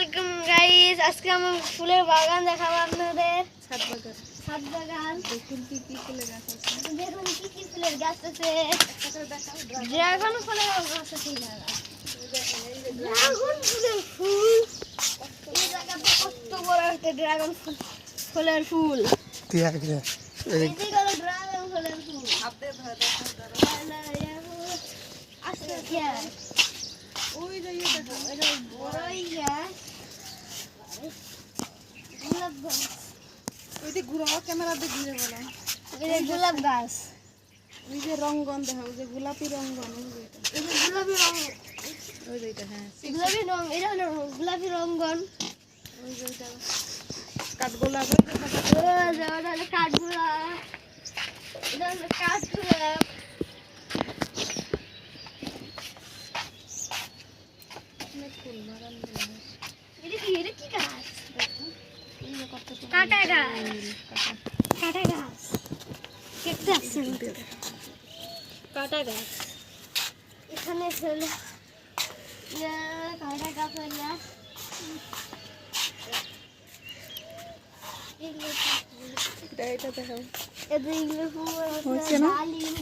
আলাইকুম গাইস আজকে আমি ফুলের বাগান দেখাবো আপনাদের। ছাদ বাগান। ছাদ বাগান। দেখুন কি কি ফুলের গাছ আছে। দেখুন কি কি ফুলের গাছ আছে। ড্রাগন ফুলের গাছ আছে এই ড্রাগন ফুলের ফুল। এই জায়গাতে কত বড় একটা ড্রাগন ফুল ফুলের ফুল। গেলে এদিকে হলো ড্রাগন ফুলের ফুল। হাতে ধরে দেখাও দাঁড়াও। আচ্ছা গ্যাস ওই যে এটা বড়ই গোলাপ গাছ ওই যে ঘুরে বলো। গোলাপ গাছ। ওই যে রঙ্গন দেখো ওই যে গোলাপি রঙ্গন ওই যে এটা। এটা গোলাপি রঙ ওই যে এটা হ্যাঁ। গোলাপি রঙ এটা হলো গোলাপি রঙ্গন। ওই যে এটা কাঠগোলাপ। ওই যে ওটা হলো কাঠগোলাপ। এটা হলো কাঠগোলাপ। ফুল বাগানগুলো। এটা কি এটা কি গাছ দেখো এই যে কত সুন্দর কাঁটা গাছ ফুল, কাঁটা। কাঁটা গাছ কেটে আসছে ভিতরে কাঁটা গাছ এখানে হলো ইয়া, কাঁটা গাছ হলো এগুলো এটা এটা দেখো এদের এগুলো ফুল হয়েছে না? ডালিম